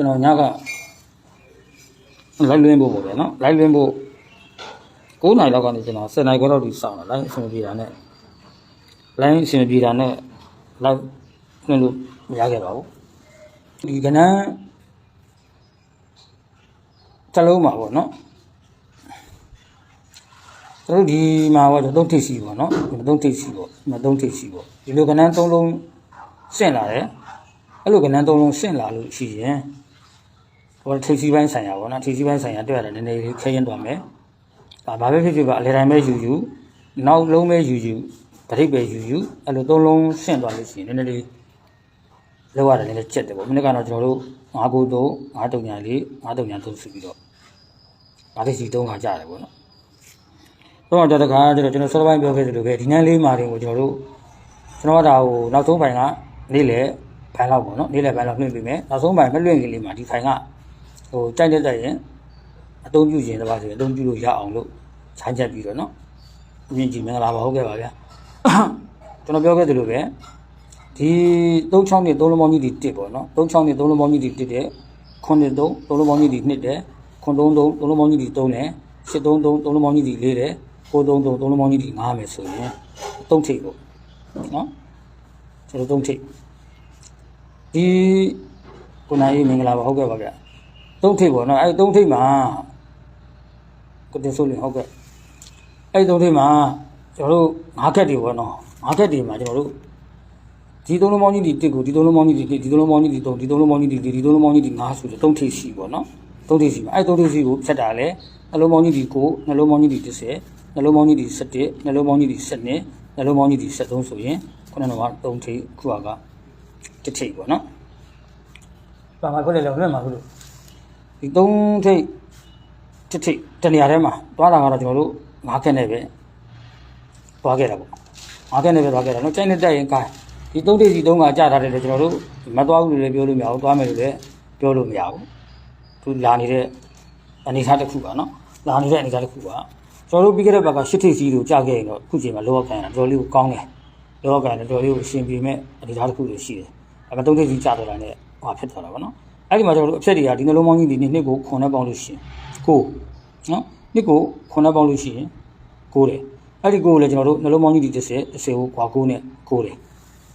ကျွန်တော်ညကလိုက်လွင်းဖို့ပေါ့ဗျာနော်လိုက်လွင်းဖို့9နိုင်လောက်ကနေကျွန်တော်10နိုင်ခွဲလောက်ဒီစောင့်လာလိုက်အဆင်ပြေတာနဲ့လိုင်းအဆင်ပြေတာနဲ့လိုက်လွင်းလို့မရခဲ့ပါဘူးဒီကနန်းတစ်လုံးမှာပေါ့နော်ကျွန်တော်ဒီမှာပေါ့သုံးထိပ်စီပေါ့နော်သုံးထိပ်စီပေါ့ဒီမှာသုံးထိပ်စီပေါ့ဒီလိုကနန်းသုံးလုံးဆင့်လာတယ်အဲ့လိုကနန်းသုံးလုံးဆင့်လာလို့ရှိရင် ဟိုထိပ်စီပိုင်းဆိုင်ရာပေါ့နော်ထိပ်စီပိုင်းဆိုင်ရာတွေ့ရတယ်နည်းနည်းလေးခဲရင်သွားမယ်ဒါဘာပဲဖြစ်ဖြစ်ပါအလေတိုင်းပဲယူယူနောက်လုံးပဲယူယူတထိပ်ပဲယူယူအဲ့လိုသုံးလုံးဆင့်သွားလို့ရှိရင်နည်းနည်းလေးလောက်ရတယ်နည်းနည်းချက်တယ်ပေါ့မနေ့ကတော့ကျွန်တော်တို့9ခုတော့9တုံညာလေး9တုံညာသုံးစုပြီးတော့ဒါလေးစီတုံးခါကြတယ်ပေါ့နော်တော့တော့တခါကျတော့ကျွန်တော်စောပိုင်းပြောခဲ့သလိုပဲဒီနန်းလေးမာတင်ကိုကျွန်တော်တို့ကျွန်တော်ကဒါကိုနောက်ဆုံးပိုင်းကနေ့လေဘန်လောက်ပေါ့နော်နေ့လေဘန်လောက်လွှင့်ပြီးမယ်နောက်ဆုံးပိုင်းမလွှင့်ခင်လေးမှာဒီဖိုင်က ဟိုကြိုက်တဲ့တက်ရင်အသုံးပြုခြင်းတပါးဆိုရင်အသုံးပြုလို့ရအောင်လို့ခြိုင်းချက်ပြီးတော့နော်မြင်ကြည့်မင်္ဂလာပါဟုတ်ကဲ့ပါဗျာကျွန်တော်ပြောခဲ့သလိုပဲဒီ36နှစ်3လုံးပေါင်းကြီးဒီ1ပေါ့နော်36နှစ်3လုံးပေါင်းကြီးဒီ1တဲ့9နှစ်3 3လုံးပေါင်းကြီးဒီ2တဲ့9 3 3 3လုံးပေါင်းကြီးဒီ3နဲ့8 3 3 3လုံးပေါင်းကြီးဒီ4တဲ့9 3 3 3လုံးပေါင်းကြီးဒီ9မယ်ဆိုရင်3ထိပ်ပေါ့နော်ကျွန်တော်3ထိပ်ဒီကိုနိုင်မင်္ဂလာပါဟုတ်ကဲ့ပါဗျာ 3ထိပ်ပေါ့နော်အဲ3ထိပ်မှာကိုတင်ဆိုလင်ဟုတ်ကဲ့အဲ3ထိပ်မှာကျွန်တော်တို့၅ခက်တွေပေါ့နော်၅ခက်တွေမှာကျွန်တော်တို့ဒီသုံးလုံးပေါင်းကြီးဒီတစ်ကိုဒီသုံးလုံးပေါင်းကြီးဒီဒီသုံးလုံးပေါင်းကြီးဒီသုံးဒီသုံးလုံးပေါင်းကြီးဒီဒီသုံးလုံးပေါင်းကြီးဒီ9ဆိုတော့3ထိပ်ရှိပေါ့နော်3ထိပ်ရှိမှာအဲ3ထိပ်ရှိကိုဖြတ်တာလေနှလုံးပေါင်းကြီးဒီ9နှလုံးပေါင်းကြီးဒီ30နှလုံးပေါင်းကြီးဒီ17နှလုံးပေါင်းကြီးဒီ12နှလုံးပေါင်းကြီးဒီ73ဆိုရင်ခုနကတော့3ထိပ်ခုကတစ်ထိပ်ပေါ့နော်ပါမှာခုလည်းလည်းလွတ်မှာခုလို့ ဒီ3ထိပ်တစ်ထိပ်တနေရာထဲမှာသွားတာကတော့ကျွန်တော်တို့9ခက်နဲ့ပဲသွားခဲ့တာပေါ့9ခက်နဲ့ပဲသွားခဲ့တာနော်ကျိုင်းနဲ့တက်ရင်ကိုင်းဒီ3ထိပ်စီ3ကကြာထားတယ်လေကျွန်တော်တို့မသွားဘူးလို့လည်းပြောလို့မရဘူးသွားမယ်လို့လည်းပြောလို့မရဘူးသူလာနေတဲ့အနေအထားတစ်ခုပါနော်လာနေတဲ့အနေအထားတစ်ခုပါကျွန်တော်တို့ပြီးခဲ့တဲ့ဘက်ကရှစ်ထိပ်စီကိုကြာခဲ့ရင်တော့အခုချိန်မှာလောကခံရတာတော်တော်လေးကိုကောင်းတယ်လောကခံတယ်တော်တော်လေးကိုအရှင်ပြေမဲ့အနေအထားတစ်ခုတွေရှိတယ်အဲမှာ3ထိပ်စီကြာတော့တာနဲ့ဟောဖြစ်သွားတာပေါ့နော် အဲ့ဒီမှာကျွန်တော်တို့အဖြက်တွေကဒီနှလုံးပေါင်းကြီးဒီနှစ်နှစ်ကိုခွန်နဲ့ပေါင်းလို့ရှိရင်ကိုနော်နှစ်ကိုခွန်နဲ့ပေါင်းလို့ရှိရင်ကိုတယ်အဲ့ဒီကိုကိုလည်းကျွန်တော်တို့နှလုံးပေါင်းကြီးဒီ30 30ကိုကွာကိုနဲ့ကိုတယ်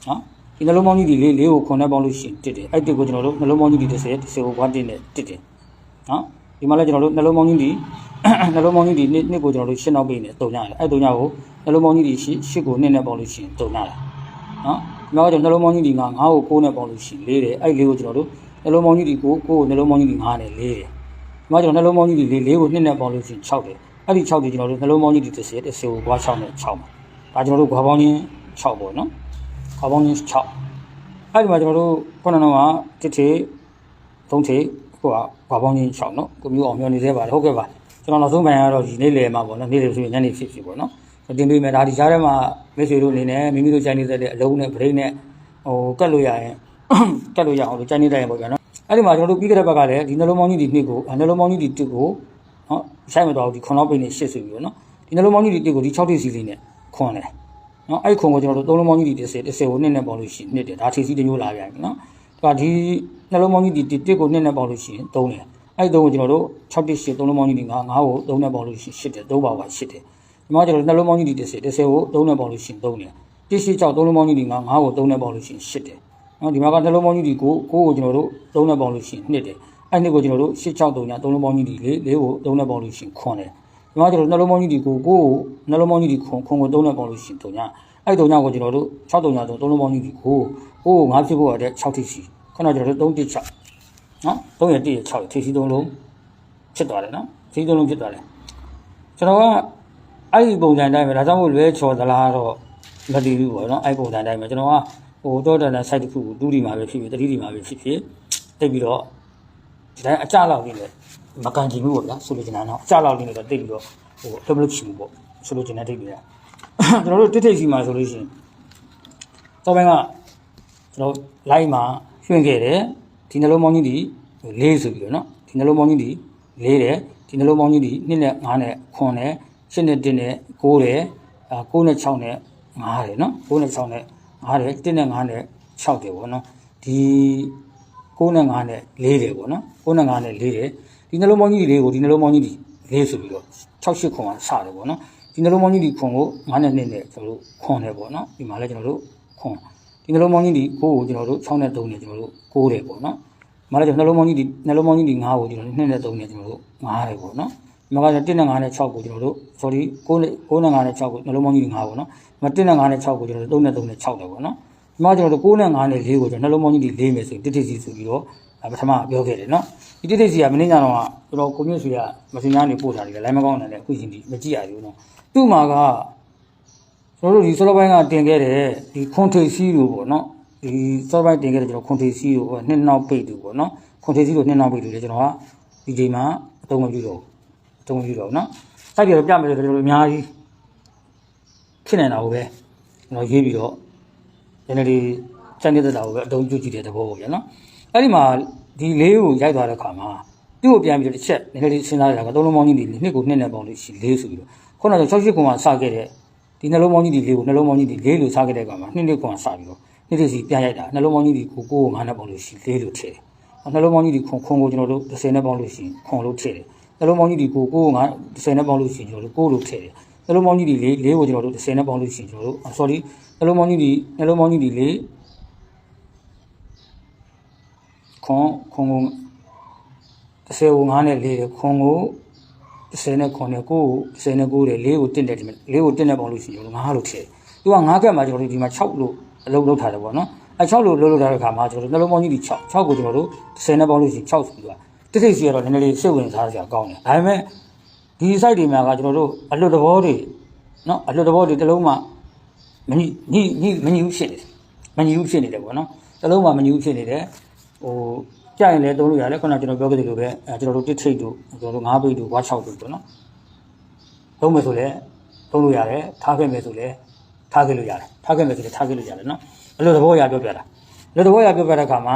နော်ဒီနှလုံးပေါင်းကြီးဒီလေးလေးကိုခွန်နဲ့ပေါင်းလို့ရှိရင်တစ်တယ်အဲ့ဒီကိုကျွန်တော်တို့နှလုံးပေါင်းကြီးဒီ30 30ကိုကွာတစ်နဲ့တစ်တယ်နော်ဒီမှာလည်းကျွန်တော်တို့နှလုံးပေါင်းကြီးဒီနှလုံးပေါင်းကြီးဒီနှစ်နှစ်ကိုကျွန်တော်တို့ရှင်းနောက်ပေးနေတုံရတယ်အဲ့တုံရကိုနှလုံးပေါင်းကြီးဒီရှစ်ရှစ်ကိုနှစ်နဲ့ပေါင်းလို့ရှိရင်တုံရတယ်နော်ဒီမှာကျွန်တော်နှလုံးပေါင်းကြီးဒီငါငါ့ကိုကိုးနဲ့ပေါင်းလို့ရှိရင်လေးတယ်အဲ့လေးကိုကျွန်တော်တို့ နှလုံးပေါင်းကြီးဒီကိုကိုကိုနှလုံးပေါင်းကြီးဒီငါနဲ့လေးတယ်ဒီမှာကျွန်တော်နှလုံးပေါင်းကြီးဒီလေးလေးကိုနှစ်နဲ့ပေါင်းလို့ရှိရင်6တယ်အဲ့ဒီ6ဒီကျွန်တော်တို့နှလုံးပေါင်းကြီးဒီ30 30ကိုကွာ6နဲ့6မှာဒါကျွန်တော်တို့ကွာပေါင်းချင်း6ပေါ့နော်ကွာပေါင်းချင်း6အဲ့ဒီမှာကျွန်တော်တို့ခုနကတော့တစ်ထေသုံးထေဟိုကကွာပေါင်းချင်း6နော်ကိုမျိုးအောင်မျောနေသေးပါတယ်ဟုတ်ကဲ့ပါကျွန်တော်နောက်ဆုံးပိုင်းကတော့ဒီနေ့လယ်မှာပေါ့နော်နေ့လယ်ဆိုရင်ညနေဖြစ်ဖြစ်ပေါ့နော်တင်ပေးမယ်ဒါဒီကြားထဲမှာမိတ်ဆွေတို့အနေနဲ့မိမိတို့ချိုင်းနေတဲ့အလုံးနဲ့ဗရိတ်နဲ့ဟိုကတ်လို့ရရင် ကတ်လို့ရအောင်လို့ချိုင်းနေတိုင်းပေါ့ဗျာနော်အဲ့ဒီမှာကျွန်တော်တို့ပြီးခဲ့တဲ့ဘက်ကလည်းဒီနှလုံးပေါင်းကြီးဒီနှစ်ကိုနှလုံးပေါင်းကြီးဒီတစ်ကိုနော်ရှိုက်မတော်ဘူးဒီခွန်လောက်ပိနေရှစ်ဆိုပြီးတော့နော်ဒီနှလုံးပေါင်းကြီးဒီတစ်ကိုဒီ6ထိပ်စီလေးနဲ့ခွန်တယ်နော်အဲ့ဒီခွန်ကိုကျွန်တော်တို့သုံးလုံးပေါင်းကြီးဒီ30 30ကိုနှစ်နဲ့ပေါင်းလို့ရှိရင်နှစ်တယ်ဒါထိပ်စီတစ်မျိုးလာပြန်ပြီနော်ဒါဒီနှလုံးပေါင်းကြီးဒီတစ်ကိုနှစ်နဲ့ပေါင်းလို့ရှိရင်3တယ်အဲ့ဒီ3ကိုကျွန်တော်တို့6တိ8သုံးလုံးပေါင်းကြီးဒီ9 9ကို3နဲ့ပေါင်းလို့ရှိရင်8တယ်3ပါပါ8တယ်ဒီမှာကျွန်တော်နှလုံးပေါင်းကြီးဒီ30 30ကို3နဲ့ပေါင်းလို့ရှိရင်3တယ်တိရှိ6သုံးလုံးပေါင်းကြီးဒီ9 9ကို3နဲ့ပေါင်းလို့ရှိရင်8တယ် နော်ဒီမှာကနှလုံးပေါင်းကြီးဒီ9 9ကိုကျွန်တော်တို့3နဲ့ပေါင်းလို့ရှိရင်2တယ်အဲ့ဒီကိုကျွန်တော်တို့8 6 3ည3လုံးပေါင်းကြီးဒီ4 4ကို3နဲ့ပေါင်းလို့ရှိရင်9တယ်ဒီမှာကျွန်တော်နှလုံးပေါင်းကြီးဒီ9 9ကိုနှလုံးပေါင်းကြီးဒီခွန်ခွန်ကို3နဲ့ပေါင်းလို့ရှိရင်3ညအဲ့ဒီ3ညကိုကျွန်တော်တို့6 3ည3 3လုံးပေါင်းကြီးဒီ9 9ကို9ဖြစ်ဖို့ရတဲ့6ထိရှိခဏကျွန်တော်တို့3တိ6နော်3ရ1ရ6ထိရှိ3လုံးဖြစ်သွားတယ်နော်ထိရှိ3လုံးဖြစ်သွားတယ်ကျွန်တော်ကအဲ့ဒီပုံစံတိုင်းပဲဒါကြောင့်မို့လွဲချော်သလားတော့မတည်ဘူးပေါ့နော်အဲ့ပုံစံတိုင်းပဲကျွန်တော်က ဟိုတော့တန်တဲ့ site တစ်ခုကိုတူးဒီမှာပဲဖြစ်ဖြစ်တတိဒီမှာပဲဖြစ်ဖြစ်တိတ်ပြီးတော့ဒီတိုင်းအကြလောက်လေးနဲ့မကန်ချင်ဘူးပေါ့ဗျာဆိုလိုချင်တာတော့အကြလောက်လေးနဲ့တော့တိတ်ပြီးတော့ဟိုအလုပ်မလုပ်ချင်ဘူးပေါ့ဆိုလိုချင်တဲ့တိတ်ပြီးတာကျွန်တော်တို့တစ်ထိပ်စီမှာဆိုလို့ရှိရင်တော့ဘင်းကကျွန်တော် live မှာရွှင့်ခဲ့တယ်ဒီနှလုံးပေါင်းကြီးဒီလေးဆိုပြီးတော့နော်ဒီနှလုံးပေါင်းကြီးဒီလေးတယ်ဒီနှလုံးပေါင်းကြီးဒီ2နဲ့5နဲ့9နဲ့8နဲ့1နဲ့9တယ်အာ9နဲ့6နဲ့5တယ်နော်9နဲ့6နဲ့ 5တယ်1နဲ့5နဲ့6တယ်ပေါ့နော်ဒီ6နဲ့5နဲ့4တယ်ပေါ့နော်6နဲ့5နဲ့4တယ်ဒီနှလုံးပေါင်းကြီးဒီ4ကိုဒီနှလုံးပေါင်းကြီးဒီ4ဆိုပြီးတော့6 8ခွန်ကစတယ်ပေါ့နော်ဒီနှလုံးပေါင်းကြီးဒီခွန်ကို9နဲ့2နဲ့ကျွန်တော်တို့ခွန်တယ်ပေါ့နော်ဒီမှာလည်းကျွန်တော်တို့ခွန်ဒီနှလုံးပေါင်းကြီးဒီ9ကိုကျွန်တော်တို့6နဲ့3နဲ့ကျွန်တော်တို့9တယ်ပေါ့နော်ဒီမှာလည်းကျွန်တော်နှလုံးပေါင်းကြီးဒီနှလုံးပေါင်းကြီးဒီ9ကိုကျွန်တော်တို့2နဲ့3နဲ့ကျွန်တော်တို့9တယ်ပေါ့နော်ဒီ မှာက1နဲ့5နဲ့6ကိုကျွန်တော်တို့ sorry 9နဲ့9နဲ့5နဲ့6ကိုနှလုံးပေါင်းကြီးဒီ9ပေါ့နော်ဒီမှာ1နဲ့5နဲ့6ကိုကျွန်တော်တို့3နဲ့3နဲ့6တယ်ပေါ့နော်ဒီမှာကျွန်တော်တို့9နဲ့5နဲ့4ကိုကျွန်တော်နှလုံးပေါင်းကြီးဒီ4မယ်ဆိုရင်တစ်တစ်စီဆိုပြီးတော့ပထမပြောခဲ့တယ်နော်ဒီတစ်တစ်စီကမင်းညာတော့ကကျွန်တော်ကိုမျိုးဆွေကမစင်ညာနေပို့ထားတယ်လိုင်းမကောင်းတယ်အခုရှင်ဒီမကြည့်ရဘူးနော်သူ့မှာကကျွန်တော်တို့ဒီဆော့ပိုင်းကတင်ခဲ့တဲ့ဒီခွန်ထေစီလို့ပေါ့နော်ဒီဆော့ပိုင်းတင်ခဲ့တဲ့ကျွန်တော်ခွန်ထေစီလို့နှစ်နောက်ပိတ်တူပေါ့နော်ခွန်ထေစီလို့နှစ်နောက်ပိတ်တူလေကျွန်တော်ကဒီချိန်မှာအသုံးမပြုတော့အ သုံးမပြုတော့နော်စိုက်ပြတော့ပြမယ်ဆိုတော့ကျွန်တော်တို့အများကြီးဖြစ်နေတာကိုပဲကျွန်တော်ရေးပြီးတော့နည်းနည်းလေးစံနေတဲ့တာကိုပဲအတုံးပြုကြည့်တဲ့သဘောပေါ့ဗျာနော်အဲ့ဒီမှာဒီလေးကိုရိုက်သွားတဲ့အခါမှာသူ့ကိုပြန်ပြီးတော့တစ်ချက်နည်းနည်းလေးစဉ်းစားရတာကသုံးလုံးပေါင်းကြီးဒီနှစ်ကိုနှစ်နဲ့ပေါင်းလို့ရှိလေးဆိုပြီးတော့ခုနက68ခုမှစခဲ့တဲ့ဒီနှလုံးပေါင်းကြီးဒီလေးကိုနှလုံးပေါင်းကြီးဒီလေးလို့စခဲ့တဲ့အခါမှာနှစ်နှစ်ခုမှစပြီးတော့နှစ်တစ်စီပြန်ရိုက်တာနှလုံးပေါင်းကြီးဒီကိုကိုကို9နဲ့ပေါင်းလို့ရှိလေးလို့ထည့်တယ်နှလုံးပေါင်းကြီးဒီခွန်ခွန်ကိုကျွန်တော်တို့30နဲ့ပေါင်းလို့ရှိခွန်လို့ထည့်တယ် နှလုံးပေါင်းကြီးဒီကိုကို9 30နဲ့ပေါင်းလို့ရှိကျွန်တော်တို့ကိုလို့ထည့်တယ်နှလုံးပေါင်းကြီးဒီလေးလေးကိုကျွန်တော်တို့30နဲ့ပေါင်းလို့ရှိကျွန်တော်တို့ sorry နှလုံးပေါင်းကြီးဒီနှလုံးပေါင်းကြီးဒီလေးခွန်ခွန်ကို30ကို9နဲ့4ခွန်ကို30နဲ့ခွန်နဲ့9ကို30နဲ့9တယ်4ကို1တယ်ဒီမှာ4ကို1နဲ့ပေါင်းလို့ရှိရင်ကျွန်တော်9လို့ထည့်သူက9ကက်မှာကျွန်တော်တို့ဒီမှာ6လို့အလုပ်လုပ်ထားတယ်ပေါ့နော်အဲ6လို့လုပ်လုပ်ထားတဲ့ခါမှာကျွန်တော်တို့နှလုံးပေါင်းကြီးဒီ6 6ကိုကျွန်တော်တို့30နဲ့ပေါင်းလို့ရှိရင်6ဆိုပြီးတော့ တိတိစီကတော့နည်းနည်းလေးစိတ်ဝင်စားစရာကောင်းတယ်ဒါပေမဲ့ဒီ site တွေမှာကကျွန်တော်တို့အလွတ်တဘောတွေနော်အလွတ်တဘောတွေတစ်လုံးမှမညီညီညီမညီဘူးဖြစ်နေတယ်မညီဘူးဖြစ်နေတယ်ပေါ့နော်တစ်လုံးမှမညီဘူးဖြစ်နေတယ်ဟိုကြာရင်လည်းသုံးလို့ရတယ်ခုနကကျွန်တော်ပြောခဲ့သလိုပဲအဲကျွန်တော်တို့တစ်ထိတ်တို့ကျွန်တော်တို့ငါးပိတ်တို့ဝါ6တို့ပေါ့နော်သုံးမယ်ဆိုလည်းသုံးလို့ရတယ်ထားခဲ့မယ်ဆိုလည်းထားခဲ့လို့ရတယ်ထားခဲ့မယ်ဆိုလည်းထားခဲ့လို့ရတယ်နော်ဘယ်လိုသဘောအရပြောပြတာဘယ်လိုသဘောအရပြောပြတဲ့အခါမှာ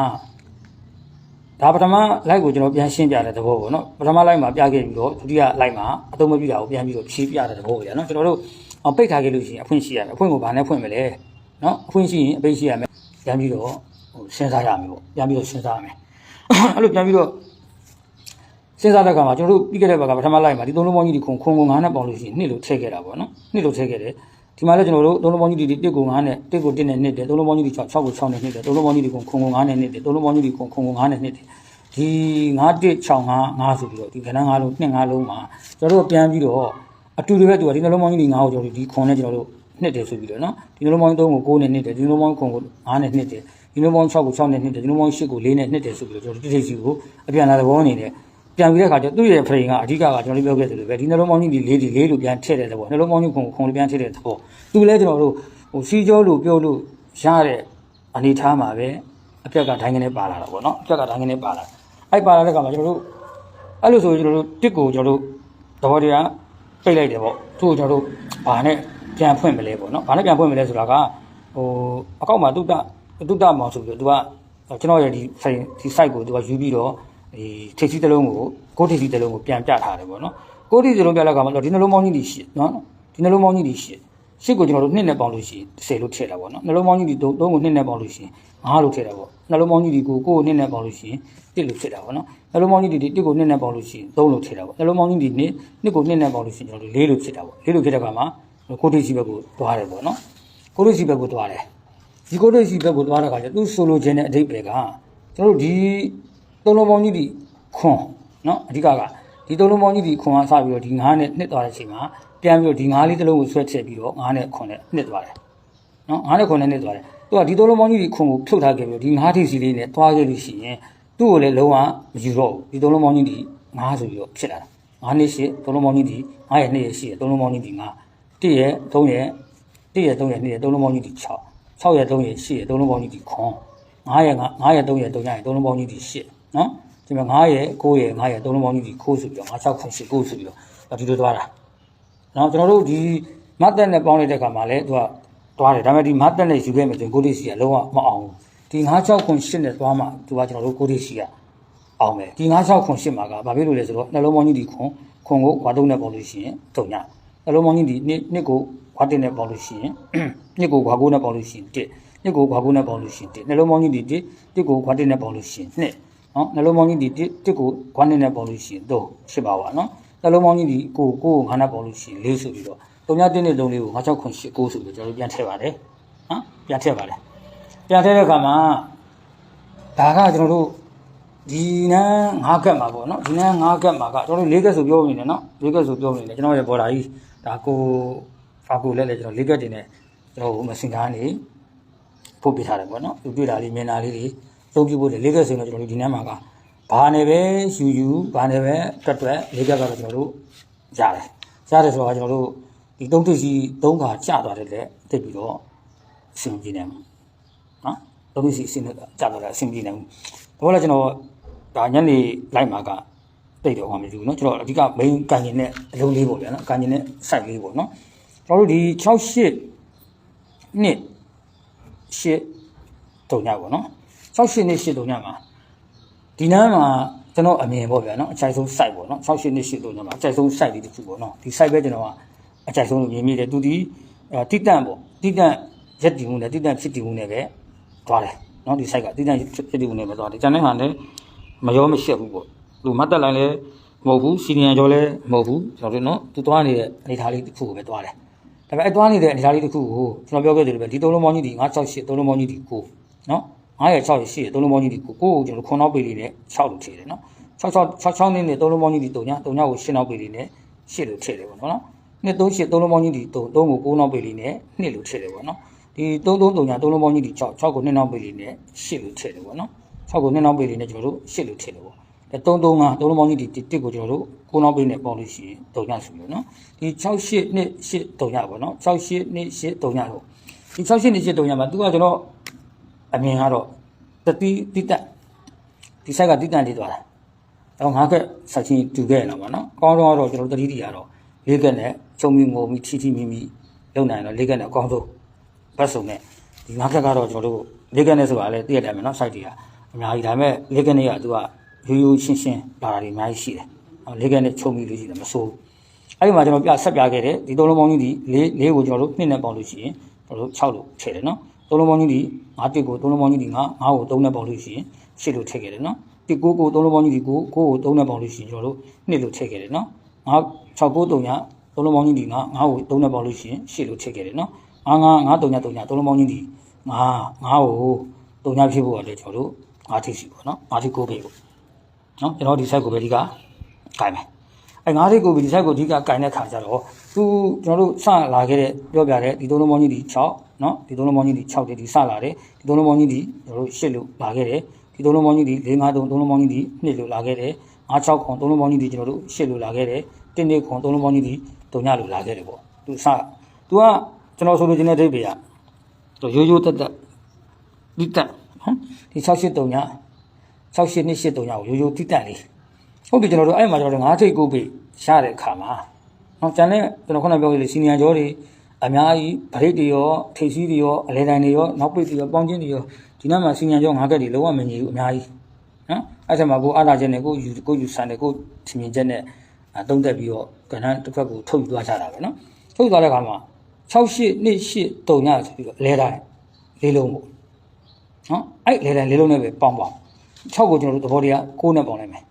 ဒါပထမ live ကိုကျွန်တော်ပြန်ရှင်းပြတဲ့သဘောပေါ့နော်ပထမ live မှာပြခဲ့ပြီးတော့ဒုတိယ live မှာအသုံးမပြတာကိုပြန်ပြီးတော့ဖြေပြတဲ့သဘောပေါ့နော်ကျွန်တော်တို့အောင်ပိတ်ထားခဲ့လို့ရှိရင်အဖွင့်ရှိရမယ်အဖွင့်ကိုဘာနဲ့ဖွင့်မလဲနော်အဖွင့်ရှိရင်အပိတ်ရှိရမယ်ပြန်ပြီးတော့ဟိုစဉ်းစားရမယ်ပေါ့ပြန်ပြီးတော့စဉ်းစားရမယ်အဲ့လိုပြန်ပြီးတော့စဉ်းစားတဲ့အခါမှာကျွန်တော်တို့ပြီးခဲ့တဲ့ဘက်ကပထမ live မှာဒီသုံးလုံးပေါင်းကြီးဒီခုံခုံကို9နဲ့ပေါင်းလို့ရှိရင်နှစ်လို့ထည့်ခဲ့တာပေါ့နော်နှစ်လို့ထည့်ခဲ့တယ် ဒီမှာလည်းကျွန်တော်တို့သုံးလုံးပေါင်းကြီးဒီ1ကို9နဲ့1ကို1နဲ့နှစ်တယ်သုံးလုံးပေါင်းကြီးဒီ6 6ကို6နဲ့နှစ်တယ်သုံးလုံးပေါင်းကြီးဒီခုံခုံကို9နဲ့နှစ်တယ်သုံးလုံးပေါင်းကြီးဒီခုံခုံကို9နဲ့နှစ်တယ်ဒီ9 1 6 5 5ဆိုပြီးတော့ဒီကဏ္ဍ9လုံး2 5လုံးမှာကျွန်တော်တို့ပြန်ပြီးတော့အတူတူပဲသူကဒီနှလုံးပေါင်းကြီးဒီ9ကိုကျွန်တော်တို့ဒီခွန်နဲ့ကျွန်တော်တို့နှစ်တယ်ဆိုပြီးတော့နော်ဒီနှလုံးပေါင်း3ကို9နဲ့နှစ်တယ်ဒီနှလုံးပေါင်းခွန်ကို9နဲ့နှစ်တယ်ဒီနှလုံးပေါင်း6ကို6နဲ့နှစ်တယ်ဒီနှလုံးပေါင်း8ကို4နဲ့နှစ်တယ်ဆိုပြီးတော့ကျွန်တော်တို့တိတိစီကိုအပြန်လာသဘောအနေနဲ့ ပြန်ပြီးတဲ့အခါကျသူ့ရဲ့ frame ကအဓိကကကျွန်တော်တို့ပြောခဲ့သလိုပဲဒီနှလုံးပေါင်းကြီးဒီ၄ဒီ၄လို့ပြန်ထည့်တဲ့သဘောနှလုံးပေါင်းကြီးခွန်ခွန်လို့ပြန်ထည့်တဲ့သဘောသူလည်းကျွန်တော်တို့ဟိုစီကြောလို့ပြောလို့ရတဲ့အနေထားမှာပဲအပြက်ကဒိုင်းကနေပါလာတာပေါ့နော်အပြက်ကဒိုင်းကနေပါလာအဲ့ပါလာတဲ့အခါမှာကျွန်တော်တို့အဲ့လိုဆိုကျွန်တော်တို့တစ်ကိုကျွန်တော်တို့သဘောတရားပိတ်လိုက်တယ်ပေါ့သူ့ကိုကျွန်တော်တို့ဘာနဲ့ပြန်ဖွင့်မလဲပေါ့နော်ဘာနဲ့ပြန်ဖွင့်မလဲဆိုတာကဟိုအကောက်မှာတုတ္တတုတ္တမောင်ဆိုပြီးတော့ तू ကကျွန်တော်ရဲ့ဒီဆိုင်ဒီ site ကို तू ကယူပြီးတော့ ဒီထိပ်စီးတစ်လုံးကိုကိုထိပ်စီးတစ်လုံးကိုပြန်ပြထားတယ်ပေါ့နော်ကိုထိပ်စီးတစ်လုံးပြလိုက်ခါမှာဒီနှလုံးပေါင်းကြီးတွေရှိနော်ဒီနှလုံးပေါင်းကြီးတွေရှိရှစ်ကိုကျွန်တော်တို့နှစ်နဲ့ပေါင်းလို့ရှိရင်10လို့ထည့်တာပေါ့နော်နှလုံးပေါင်းကြီးတွေသုံးကိုနှစ်နဲ့ပေါင်းလို့ရှိရင်9လို့ထည့်တာပေါ့နှလုံးပေါင်းကြီးတွေကိုကိုကိုနှစ်နဲ့ပေါင်းလို့ရှိရင်1လို့ထည့်တာပေါ့နော်နှလုံးပေါင်းကြီးတွေ1ကိုနှစ်နဲ့ပေါင်းလို့ရှိရင်3လို့ထည့်တာပေါ့နှလုံးပေါင်းကြီးတွေနှစ်နှစ်ကိုနှစ်နဲ့ပေါင်းလို့ရှိရင်ကျွန်တော်တို့4လို့ထည့်တာပေါ့4လို့ထည့်တဲ့အခါမှာကိုထိပ်စီးဘက်ကိုသွားတယ်ပေါ့နော်ကိုထိပ်စီးဘက်ကိုသွားတယ်ဒီကိုတို့ရှိဘက်ကိုသွားတဲ့ခါကျသူဆိုလိုခြင်းတဲ့အဓိပ္ပာယ်ကကျွန်တော်တို့ဒီ သုံးလုံးပေါင်းကြီးဒီခွန်နော်အဓိကကဒီသုံးလုံးပေါင်းကြီးဒီခွန်ကစပြီးတော့ဒီငါးနဲ့နှစ်သွားတဲ့အချိန်မှာပြန်ပြီးတော့ဒီငါးလေးတစ်လုံးကိုဆွဲချက်ပြီးတော့ငါးနဲ့ခွန်နဲ့နှစ်သွားတယ်နော်ငါးနဲ့ခွန်နဲ့နှစ်သွားတယ်သူကဒီသုံးလုံးပေါင်းကြီးဒီခွန်ကိုဖြုတ်ထားခဲ့ပြီးဒီငါးထိပ်စီလေးနဲ့သွားခဲ့လို့ရှိရင်သူ့ကိုလည်းလုံးဝမယူတော့ဘူးဒီသုံးလုံးပေါင်းကြီးဒီငါးဆိုပြီးတော့ဖြစ်လာတာငါးနှစ်ရှိသုံးလုံးပေါင်းကြီးဒီငါးရဲ့နှစ်ရဲ့ရှိရဲ့သုံးလုံးပေါင်းကြီးဒီငါးတည့်ရဲ့သုံးရဲ့တည့်ရဲ့သုံးရဲ့နှစ်ရဲ့သုံးလုံးပေါင်းကြီးဒီ6 6ရဲ့3ရဲ့8ရဲ့3လုံးပေါင်းကြီးဒီခွန်9ရဲ့9ရဲ့3ရဲ့3ရဲ့3လုံးပေါင်းကြီးဒီ8 နော်ဒီမှာ9ရက်9ရက်9ရက်3လုံးပေါင်းကြီးဒီခိုးဆိုပြီးတော့9 6 9 8 9ဆိုပြီးတော့ဒီလိုသွားတာနော်ကျွန်တော်တို့ဒီမတ်တက်နဲ့ပေါင်းလိုက်တဲ့ခါမှာလည်းသူကသွားတယ်ဒါပေမဲ့ဒီမတ်တက်နဲ့ယူခဲ့မယ်ဆိုရင်ကိုတိစီကလုံးဝမအောင်ဘူးဒီ9 6 9 8နဲ့သွားမှသူကကျွန်တော်တို့ကိုတိစီကအောင်မယ်ဒီ9 6 9 8မှာကဘာဖြစ်လို့လဲဆိုတော့နှလုံးပေါင်းကြီးဒီခွန်ခွန်ကိုဝါတုံးနဲ့ပေါင်းလို့ရှိရင်တုံညနှလုံးပေါင်းကြီးဒီနှစ်နှစ်ကိုဝါတင်နဲ့ပေါင်းလို့ရှိရင်နှစ်ကိုဝါကိုးနဲ့ပေါင်းလို့ရှိရင်တစ်နှစ်ကိုခွာကိုနဲ့ပေါင်းလို့ရှိရင်တစ်နှလုံးပေါင်းကြီးဒီတစ်တစ်ကိုခွာတစ်နဲ့ပေါင်းလို့ရှိရင်နှစ် နော်နှလုံးပေါင်းကြီးဒီတစ်တစ်ကိုခွာနှစ်နဲ့ပေါင်းလို့ရှိရင်သုံးဖြစ်ပါပါနော်နှလုံးပေါင်းကြီးဒီကိုကိုကိုငါးနဲ့ပေါင်းလို့ရှိရင်လေးဆိုပြီးတော့သုံးညတင်းနဲ့လုံးလေးကိုငါးချောက်ခွန်ရှိကိုဆိုပြီးကျွန်တော်တို့ပြန်ထည့်ပါတယ်နော်ပြန်ထည့်ပါတယ်ပြန်ထည့်တဲ့အခါမှာဒါကကျွန်တော်တို့ဒီနန်းငါးကက်မှာပေါ့နော်ဒီနန်းငါးကက်မှာကကျွန်တော်တို့လေးကက်ဆိုပြောနေတယ်နော်လေးကက်ဆိုပြောနေတယ်ကျွန်တော်ရဲ့ဘော်ဒါကြီးဒါကိုဖာကိုလက်လက်ကျွန်တော်လေးကက်တင်နဲ့ကျွန်တော်မစင်ကားနေပို့ပြထားတယ်ပေါ့နော်သူတွေ့တာလေးမြင်တာလေးတွေ သုံးပြဖို့လေလေးကက်ဆိုရင်တော့ကျွန်တော်တို့ဒီနေ့မှာကဘာနဲ့ပဲယူယူဘာနဲ့ပဲတွက်တွက်လေးကက်ကတော့ကျွန်တော်တို့ရတယ်ရတယ်ဆိုတော့ကျွန်တော်တို့ဒီသုံးတစ်စီသုံးခါကျသွားတယ်လေတိတ်ပြီးတော့အဆင်ပြေနေမှာနော်သုံးတစ်စီအဆင်ကျသွားတယ်အဆင်ပြေနေမှာဘာလို့လဲကျွန်တော်ဒါညနေလိုက်မှာကတိတ်တော့မှမယူနော်ကျွန်တော်အဓိက main ကန်ကျင်နဲ့အလုံးလေးပေါ့ဗျာနော်ကန်ကျင်နဲ့ site လေးပေါ့နော်ကျွန်တော်တို့ဒီ68နှစ်ရှစ်တုံညပေါ့နော် 68နှစ်ရှစ်တုံညမှာဒီနားမှာကျွန်တော်အမြင်ပေါ့ဗျာနော်အကြိုက်ဆုံး site ပေါ့နော်68နှစ်ရှစ်တုံညမှာအကြိုက်ဆုံး site လေးတစ်ခုပေါ့နော်ဒီ site ပဲကျွန်တော်ကအကြိုက်ဆုံးလို့မြင်မိတယ်သူဒီအဲတိတန့်ပေါ့တိတန့်ရက်တည်မှုနဲ့တိတန့်ဖြစ်တည်မှုနဲ့ပဲသွားတယ်နော်ဒီ site ကတိတန့်ဖြစ်တည်မှုနဲ့ပဲသွားတယ်ကျန်တဲ့ဟာလည်းမရောမရှက်ဘူးပေါ့သူမတ်တက်လိုက်လဲမဟုတ်ဘူးစီနီယံကျော်လဲမဟုတ်ဘူးကျွန်တော်တို့နော်သူသွားနေတဲ့အနေထားလေးတစ်ခုကိုပဲသွားတယ်ဒါပေမဲ့အတွားနေတဲ့အနေအထားလေးတစ်ခုကိုကျွန်တော်ပြောခဲ့တယ်လေပဲဒီသုံးလုံးပေါင်းကြီးဒီ968သုံးလုံးပေါင်းကြီးဒီ9နော် 9ရဲ့6ရဲ့8ရဲ့သုံးလုံးပေါင်းကြီးဒီ9ကိုကိုကျွန်တော်ခွန်နောက်ပေလေးနဲ့6လို့ထည့်တယ်နော်66 66နဲ့သုံးလုံးပေါင်းကြီးဒီ3ည3ညကို8နောက်ပေလေးနဲ့8လို့ထည့်တယ်ပေါ့နော်နှစ်3 8သုံးလုံးပေါင်းကြီးဒီ3 3ကို9နောက်ပေလေးနဲ့2လို့ထည့်တယ်ပေါ့နော်ဒီ3 3 3ညသုံးလုံးပေါင်းကြီးဒီ6 6ကို2နောက်ပေလေးနဲ့8လို့ထည့်တယ်ပေါ့နော်6ကို2နောက်ပေလေးနဲ့ကျွန်တော်တို့8လို့ထည့်တယ်ပေါ့အဲ3 3 5သုံးလုံးပေါင်းကြီးဒီ1ကိုကျွန်တော်တို့9နောက်ပေနဲ့ပေါင်းလို့ရှိရင်3ညဆိုပြီးနော်ဒီ68နှစ်8 3ညပေါ့နော်68နှစ်8 3ညလို့ဒီ68နှစ်8 3ညမှာသူကကျွန်တော် အမြင်ကတော့တတိတိတက်ဒီဆိုင်ကတိတက်လေးသွားတာတော့ငါကဆက်ချင်းတူခဲ့လာပါနော်အကောင်းဆုံးကတော့ကျွန်တော်တတိတီကတော့လေးကက်နဲ့ချုံမီငုံမီထီထီမီမီလုံနိုင်တော့လေးကက်နဲ့အကောင်းဆုံးဘတ်စုံနဲ့ဒီငါကက်ကတော့ကျွန်တော်တို့လေးကက်နဲ့ဆိုတာလည်းတည့်ရတယ်မယ်နော် site တွေကအများကြီးဒါပေမဲ့လေးကက်နဲ့ကသူကရိုးရိုးရှင်းရှင်းလာတာတွေအများကြီးရှိတယ်လေးကက်နဲ့ချုံမီလို့ရှိတယ်မဆိုးဘူးအဲ့ဒီမှာကျွန်တော်ပြဆက်ပြခဲ့တယ်ဒီသုံးလုံးပေါင်းကြီးဒီ၄၄ကိုကျွန်တော်တို့နှစ်နဲ့ပေါင်းလို့ရှိရင်ကျွန်တော်တို့6လို့ထည့်တယ်နော် သုံးလုံးပေါင်းကြီးဒီ၅တစ်ကိုသုံးလုံးပေါင်းကြီးဒီ၅၅ကို3နဲ့ပေါင်းလို့ရှိရင်8လို့ထည့်ခဲ့တယ်နော်ဒီ9ကိုသုံးလုံးပေါင်းကြီးဒီ9 9ကို3နဲ့ပေါင်းလို့ရှိရင်ကျွန်တော်တို့2လို့ထည့်ခဲ့တယ်နော်၅6 9 3ညသုံးလုံးပေါင်းကြီးဒီ9 9ကို3နဲ့ပေါင်းလို့ရှိရင်8လို့ထည့်ခဲ့တယ်နော်၅၅၅3ည3ညသုံးလုံးပေါင်းကြီးဒီ9 9ကို3ညဖြစ်ဖို့ကလည်းကျွန်တော်တို့5ထိရှိပေါ့နော်5ထိ9ပဲပေါ့နော်ကျွန်တော်ဒီ site ကိုပဲဒီကကြိုင်မယ်အဲငါးထိပ်ကိုဒီဆိုင်ကိုအဓိကကင်တဲ့ခါကျတော့သူကျွန်တော်တို့စလာခဲ့တဲ့ပြောပြတဲ့ဒီသုံးလုံးပေါင်းကြီးဒီ6เนาะဒီသုံးလုံးပေါင်းကြီးဒီ6တဲ့ဒီစလာတယ်ဒီသုံးလုံးပေါင်းကြီးဒီကျွန်တော်တို့8လို့လာခဲ့တယ်ဒီသုံးလုံးပေါင်းကြီးဒီ4 5 3သုံးလုံးပေါင်းကြီးဒီ2လို့လာခဲ့တယ်5 6ခွန်သုံးလုံးပေါင်းကြီးဒီကျွန်တော်တို့8လို့လာခဲ့တယ်1 2ခွန်သုံးလုံးပေါင်းကြီးဒီ3ညလို့လာခဲ့တယ်ပေါ့သူစသူကကျွန်တော်ဆိုလိုချင်တဲ့ဒိတ်တွေကရိုးရိုးတက်တက်ဒီတက်နော်ဒီ6 8 3ည6 8 2 8 3ညကိုရိုးရိုးတိတက်လေး ဟုတ်ပြီကျွန်တော်တို့အဲ့မှာကျွန်တော်တို့ငါးထိပ်ကိုပြီရတဲ့အခါမှာ နော်ကျန်တဲ့ကျွန်တော်ခုနပြောခဲ့လေစီနီယာကျော်တွေအများကြီးဗရိတ်တွေရောထိပ်စီးတွေရောအလဲတိုင်းတွေရောနောက်ပိတ်တွေရောပေါင်းချင်းတွေရောဒီနောက်မှာစီနီယာကျော်ငါးကက်တွေလုံးဝမငြိဘူးအများကြီးနော်အဲ့ဆက်မှာကိုအားလာချက်နဲ့ကိုယူကိုယူဆန်နဲ့ကိုထင်မြင်ချက်နဲ့အတုံးတက်ပြီးတော့ကဏ္ဍတစ်ဖက်ကိုထုတ်ယူသွားကြတာပဲနော်ထုတ်ယူသွားတဲ့အခါမှာ68နှစ်8 3ညဆိုပြီးတော့လဲတိုင်းလေးလုံးပေါ့နော်အဲ့လဲတိုင်းလေးလုံးနဲ့ပဲပေါင်းပေါင်း6ကိုကျွန်တော်တို့သဘောတရား6နဲ့ပေါင်းလိုက်မယ်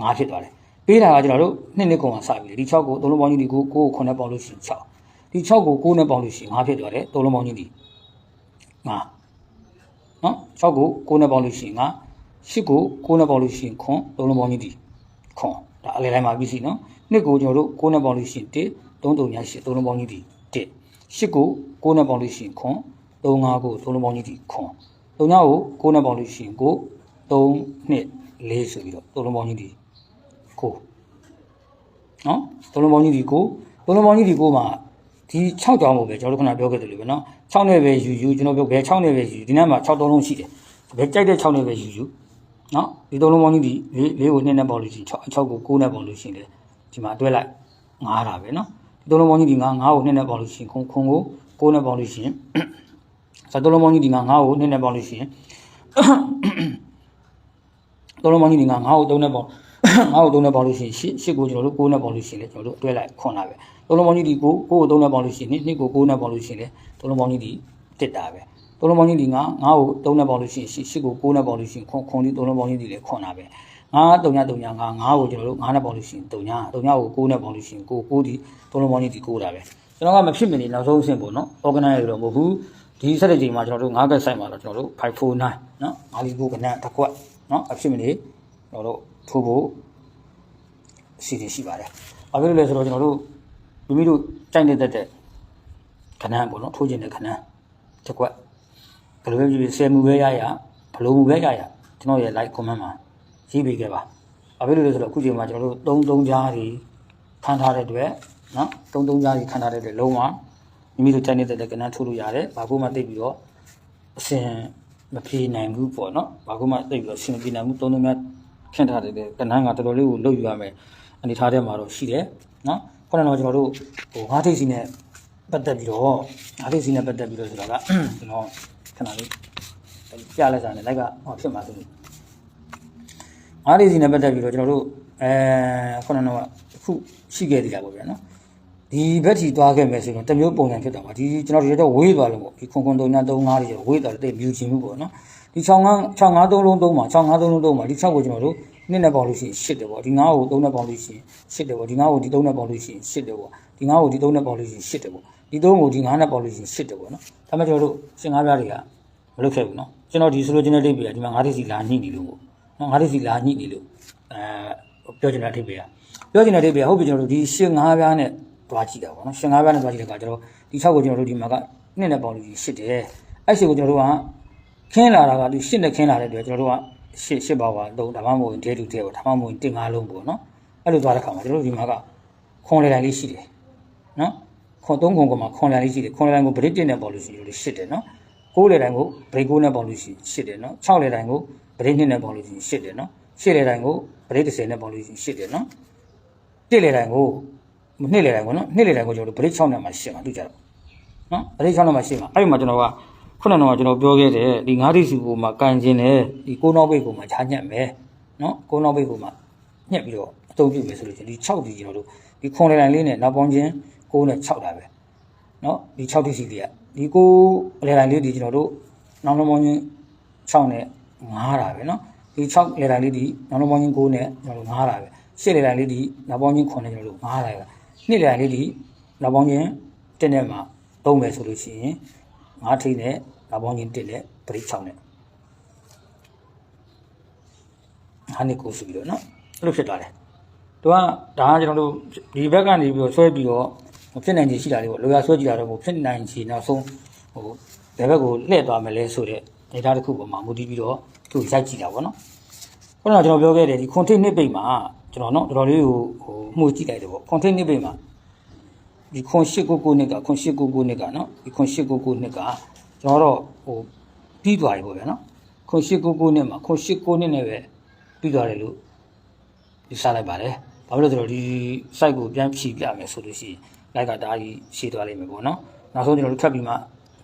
ငါးဖြစ်သွားတယ် ပေးတာကကျွန်တော်တို့နှစ်နှစ်ကုန်မှာစပြီလေဒီ6ကိုသုံးလုံးပေါင်းကြီးဒီကိုကိုကို9နဲ့ပေါင်းလို့ရှိရင်6ဒီ6ကို9နဲ့ပေါင်းလို့ရှိရင်5ဖြစ်သွားတယ်သုံးလုံးပေါင်းကြီးဒီ5နော်6ကို9နဲ့ပေါင်းလို့ရှိရင်5 8ကို9နဲ့ပေါင်းလို့ရှိရင်ခွန်သုံးလုံးပေါင်းကြီးဒီခွန်ဒါအလဲတိုင်းမှာပြီးစီနော်နှစ်ကိုကျွန်တော်တို့9နဲ့ပေါင်းလို့ရှိရင်1 3 3ည8သုံးလုံးပေါင်းကြီးဒီ1 8ကို9နဲ့ပေါင်းလို့ရှိရင်ခွန်3 5ကိုသုံးလုံးပေါင်းကြီးဒီခွန်3ညကို9နဲ့ပေါင်းလို့ရှိရင်ကို3နှစ်4ဆိုပြီးတော့သုံးလုံးပေါင်းကြီးဒီကို နော်သုံးလုံးပေါင်းကြီးဒီကိုသုံးလုံးပေါင်းကြီးဒီကိုမှာဒီ6ကြောင်းကိုပဲကျွန်တော်တို့ခဏပြောခဲ့တယ်လို့ပဲနော်6နဲ့ပဲယူယူကျွန်တော်ပြောဘယ်6နဲ့ပဲယူဒီနေ့မှာ6သုံးလုံးရှိတယ်ဘယ်ကြိုက်တဲ့6နဲ့ပဲယူယူနော်ဒီသုံးလုံးပေါင်းကြီးဒီ၄ကို2နဲ့ပေါင်းလို့ရှိရင်6 6ကို9နဲ့ပေါင်းလို့ရှိရင်လေဒီမှာတွဲလိုက်9တာပဲနော်ဒီသုံးလုံးပေါင်းကြီးဒီ9 9ကို2နဲ့ပေါင်းလို့ရှိရင်ခွန်ခွန်ကို9နဲ့ပေါင်းလို့ရှိရင်ဇာသုံးလုံးပေါင်းကြီးဒီ9 9ကို2နဲ့ပေါင်းလို့ရှိရင်သုံးလုံးပေါင်းကြီးငါငါ့ကိုသုံးနဲ့ပေါင်း ငါ့ကိုသုံးနဲ့ပေါင်းလို့ရှိရင်ရှစ်ရှစ်ကိုကျွန်တော်တို့ကိုးနဲ့ပေါင်းလို့ရှိရင်လေကျွန်တော်တို့အတွဲလိုက်ခွန်လာပဲသုံးလုံးပေါင်းကြီးဒီကိုကိုးကိုသုံးနဲ့ပေါင်းလို့ရှိရင်နှစ်နှစ်ကိုကိုးနဲ့ပေါင်းလို့ရှိရင်လေသုံးလုံးပေါင်းကြီးဒီတစ်တာပဲသုံးလုံးပေါင်းချင်းဒီငါငါ့ကို3နဲ့ပေါင်းလို့ရှိရင်8 8ကို9နဲ့ပေါင်းလို့ရှိရင်ခွန်ခွန်ဒီသုံးလုံးပေါင်းချင်းဒီလေခွန်တာပဲငါ3ည3ညငါငါ့ကိုကျွန်တော်တို့9နဲ့ပေါင်းလို့ရှိရင်3ည3ညကို9နဲ့ပေါင်းလို့ရှိရင်9 9ဒီသုံးလုံးပေါင်းချင်းဒီ9တာပဲကျွန်တော်ကမဖြစ်မနေနောက်ဆုံးအဆင့်ပေါ့နော် organize ရတော့မဟုတ်ဘူးဒီဆက်တဲ့ချိန်မှာကျွန်တော်တို့9ကက်ဆိုင်မှာတော့ကျွန်တော်တို့549နော်ငါလီဘိုကနန်တစ်ခွက်နော်အဖြစ်မနေကျွန်တော်တို့ ထိုးဖို့အစီအစဉ်ရှိပါတယ်ဘာဖြစ်လို့လဲဆိုတော့ကျွန်တော်တို့မိမိတို့ကြိုက်နေတဲ့တဲ့ခဏပေါ့နော်ထိုးခြင်းတဲ့ခဏတစ်ခွက်ဘယ်လိုပဲဖြစ်ဖြစ်ဆယ်မှုပဲရရဘယ်လိုမှုပဲရရကျွန်တော်ရဲ့ like comment မှာရေးပေးခဲ့ပါ။ဘာဖြစ်လို့လဲဆိုတော့အခုချိန်မှာကျွန်တော်တို့3 3ကြားတွေခံထားတဲ့အတွက်နော်3 3ကြားတွေခံထားတဲ့အတွက်လုံးဝမိမိတို့တိုင်းနေတဲ့ကဏ္ဍထိုးလို့ရတယ်။ဘာကူမှသိပြီးတော့အစင်မပြေနိုင်ဘူးပေါ့နော်။ဘာကူမှသိပြီးတော့အစင်မပြေနိုင်ဘူး3 3များ ခန့်ထားတဲ့ကဏ္ဍကတော်တော်လေးကိုလုပ်ယူရမယ်။အနေထားထဲမှာတော့ရှိတယ်နော်။ခုနကတော့ကျွန်တော်တို့ဟိုငါးထိပ်စီနဲ့ပတ်သက်ပြီးတော့ငါးထိပ်စီနဲ့ပတ်သက်ပြီးတော့ဆိုတာကကျွန်တော်ခဏလေးပြလိုက်စားနေလိုက်ကဟောဖြစ်မှာဆိုလို့ငါးလေးစီနဲ့ပတ်သက်ပြီးတော့ကျွန်တော်တို့အဲခုနကတော့အခုရှိခဲ့သေးတာပေါ့ဗျာနော်ဒီဘက်ထီသွားခဲ့မယ်ဆိုရင်တစ်မျိုးပုံစံဖြစ်သွားပါဒီကျွန်တော်တို့တော့ဝေးသွားလို့ပေါ့ဒီခွန်ခွန်3ည3 5တွေဝေးသွားတယ်တိတ်မြူချင်မှုပေါ့နော် ဒီ6 653လုံးသုံးပါ653လုံးသုံးပါဒီ6ကိုကျွန်တော်တို့နှစ်နဲ့ပေါင်းလို့ရှိရင်8တယ်ပေါ့ဒီ9ကို3နဲ့ပေါင်းလို့ရှိရင်8တယ်ပေါ့ဒီ9ကိုဒီ3နဲ့ပေါင်းလို့ရှိရင်8တယ်ပေါ့ဒီ9ကိုဒီ3နဲ့ပေါင်းလို့ရှိရင်8တယ်ပေါ့ဒီ3ကိုဒီ9နဲ့ပေါင်းလို့ရှိရင်8တယ်ပေါ့နော်ဒါမှကျွန်တော်တို့ရှင်းကားပြားတွေကမလုပ်ခဲ့ဘူးနော်ကျွန်တော်ဒီ solo genetic တွေကဒီမှာ9သိစီလာညှိနေလို့ပေါ့နော်9သိစီလာညှိနေလို့အဲပြောချင်တဲ့အထိပ်ပဲပြောချင်တဲ့အထိပ်ပဲဟုတ်ပြီကျွန်တော်တို့ဒီရှင်းကားပြားနဲ့တွားကြည့်တာပေါ့နော်ရှင်းကားပြားနဲ့တွားကြည့်တဲ့အခါကျွန်တော်ဒီ6ကိုကျွန်တော်တို့ဒီမှာကနှစ်နဲ့ပေါင်းလို့ရှိရင်8တယ်အဲ့ရှိကိုကျွန်တော်တို့က ခင်းလာတာကဒီရှစ်နဲ့ခင်းလာတဲ့အတွက်ကျွန်တော်တို့ကရှစ်ရှစ်ပါပါတော့ဒါမှမဟုတ်ဒဲတူတဲပေါ့ဒါမှမဟုတ်တင်ငါးလုံးပေါ့နော်အဲ့လိုသွားတဲ့အခါမှာကျွန်တော်တို့ဒီမှာကခွန်လေတိုင်းလေးရှိတယ်နော်ခွန်သုံးခွန်ကမှာခွန်လေတိုင်းလေးရှိတယ်ခွန်လေတိုင်းကိုဗရစ်တင်နဲ့ပေါလို့ရှိလို့ရှစ်တယ်နော်6လေတိုင်းကိုဗရိတ်9နဲ့ပေါင်းလို့ရှိရင်8တယ်နော်6လေတိုင်းကိုဗရိတ်2နဲ့ပေါင်းလို့ရှိရင်8တယ်နော်8လေတိုင်းကိုဗရိတ်10နဲ့ပေါင်းလို့ရှိရင်8တယ်နော်1လေတိုင်းကို2လေတိုင်းကိုနော်2လေတိုင်းကိုကျွန်တော်တို့ဗရိတ်6နဲ့မှ8မှာတွေ့ကြတော့နော်ဗရိတ်6နဲ့မှ8မှာအဲ့ဒီမှာကျွန်တော်က ခုနကတော့ကျွန်တော်ပြောခဲ့တဲ့ဒီငါးတိစီကိုမှကန်ကျင်တယ်ဒီကိုနောက်ပိတ်ကိုမှခြားညက်မယ်နော်ကိုနောက်ပိတ်ကိုမှညက်ပြီးတော့အသုံးပြုမယ်ဆိုလို့ဒီ6ဒီကျွန်တော်တို့ဒီခွန်လိုင်းလေးနဲ့နောက်ပေါင်းချင်း6နဲ့6တာပဲနော်ဒီ6တိစီလေးကဒီကိုလေလိုင်းလေးဒီကျွန်တော်တို့နောက်နောက်ပေါင်းချင်း6နဲ့9တာပဲနော်ဒီ6လေလိုင်းလေးဒီနောက်နောက်ပေါင်းချင်း9နဲ့ကျွန်တော်တို့9တာပဲ7လေလိုင်းလေးဒီနောက်ပေါင်းချင်း9နဲ့ကျွန်တော်တို့9တာပဲ2လေလိုင်းလေးဒီနောက်ပေါင်းချင်း1နဲ့မှ3ပဲဆိုလို့ရှိရင် 9ထိနဲ့ဒါပေါင်းချင်း1နဲ့36နဲ့ဟာနေကိုဆိုပြီးတော့နော်အဲ့လိုဖြစ်သွားတယ်သူကဒါကကျွန်တော်တို့ဒီဘက်ကနေပြီးတော့ဆွဲပြီးတော့ဖြစ်နိုင်ခြေရှိတာတွေပေါ့လိုရာဆွဲကြည့်တာတော့ဖြစ်နိုင်ခြေနောက်ဆုံးဟိုဘယ်ဘက်ကိုလှည့်သွားမလဲဆိုတဲ့ data တစ်ခုပေါ်မှာမူတည်ပြီးတော့သူရိုက်ကြည့်တာပေါ့နော်ခုနကကျွန်တော်ပြောခဲ့တယ်ဒီ content နှစ်ပိတ်မှာကျွန်တော်နော်တော်တော်လေးကိုဟိုမှုကြည့်လိုက်တယ်ပေါ့ content နှစ်ပိတ်မှာ ဒီခွန်899နှစ်ကခွန်899နှစ်ကနော်ဒီခွန်899နှစ်ကကျွန်တော်တော့ဟိုပြီးသွားပြီပေါ့ဗျာနော်ခွန်899နှစ်မှာခွန်89နှစ်နဲ့ပဲပြီးသွားတယ်လို့ဒီစားလိုက်ပါတယ်ဘာလို့လဲဆိုတော့ဒီ site ကိုပြန်ဖြည့်ပြမယ်ဆိုလို့ရှိရင်လိုက်ကဒါကြီးရှည်သွားလိမ့်မယ်ပေါ့နော်နောက်ဆုံးကျွန်တော်တို့ထပ်ပြီးမှ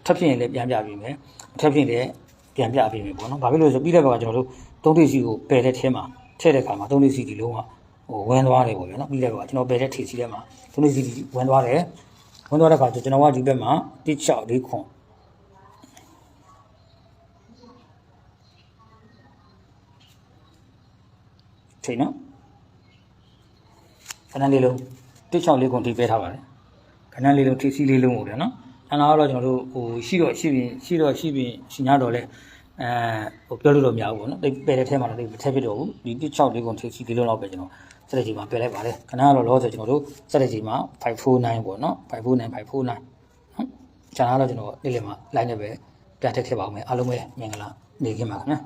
ထပ်ဖြစ်ရင်လည်းပြန်ပြပေးမယ်ထပ်ဖြစ်ရင်လည်းပြန်ပြပေးမယ်ပေါ့နော်ဘာဖြစ်လို့လဲဆိုပြီးတဲ့ဘက်ကကျွန်တော်တို့သုံးထိပ်စီကိုပယ်တဲ့ထဲမှာထည့်တဲ့ခါမှာသုံးထိပ်စီဒီလုံးက ဟိုဝင်သွားတယ်ပေါ့ဗျာနော်ပြီးတဲ့ဘက်ကကျွန်တော်ပယ်တဲ့ထိပ်စီထဲမှာသုံးထိပ်စီဒီဝင်သွားတယ်ဝင်သွားတဲ့ခါကျကျွန်တော်ကဒီဘက်မှာတိ6လေးခွန်ထိနော်ခဏလေးလုံးတိ6လေးခွန်ထိပေးထားပါတယ်ခဏလေးလုံးထိစီလေးလုံးပေါ့ဗျာနော်ခဏတော့ကျွန်တော်တို့ဟိုရှိတော့ရှိပြင်ရှိတော့ရှိပြင်ရှင်ရတော့လဲအဲဟိုပြောလို့တော့မရဘူးပေါ့နော်တိတ်ပယ်တဲ့ထဲမှာတော့တိတ်မထက်ဖြစ်တော့ဘူးဒီ16လေးကုန်ထိစီလေးလုံးတော့ပဲကျွန်တော် စက်တဲ့ချိန်မှာပယ်လိုက်ပါတယ်ခဏတော့လောဆယ်ကျွန်တော်တို့စက်တဲ့ချိန်မှာ549ပေါ့နော်549 549နော်ကျန်တာတော့ကျွန်တော်နေ့လည်မှာ line နဲ့ပဲပြန်ထည့်ခဲ့ပါဦးမယ်အားလုံးပဲမင်္ဂလာနေခင်ပါခင်ဗျာ